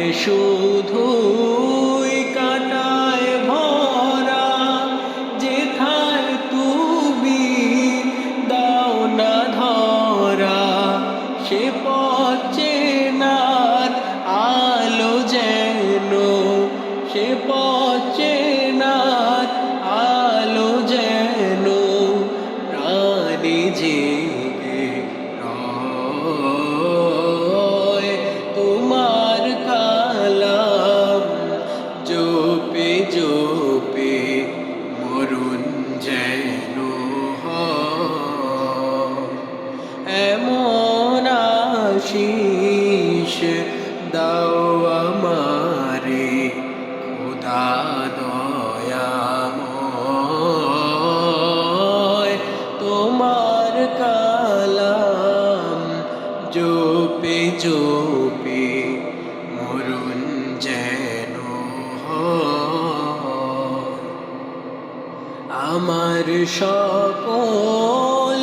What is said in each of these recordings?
পথে এমন আশিস দাও আমারে খোদা দয়াময়। তোমার কালাম জোপে জোপে মরুন যেন আমার সকল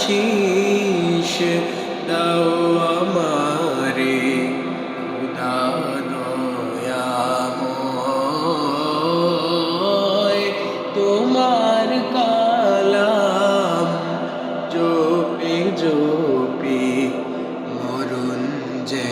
আশিস দাও আমারে তোমার কালাম জোপে জোপে মরুন যে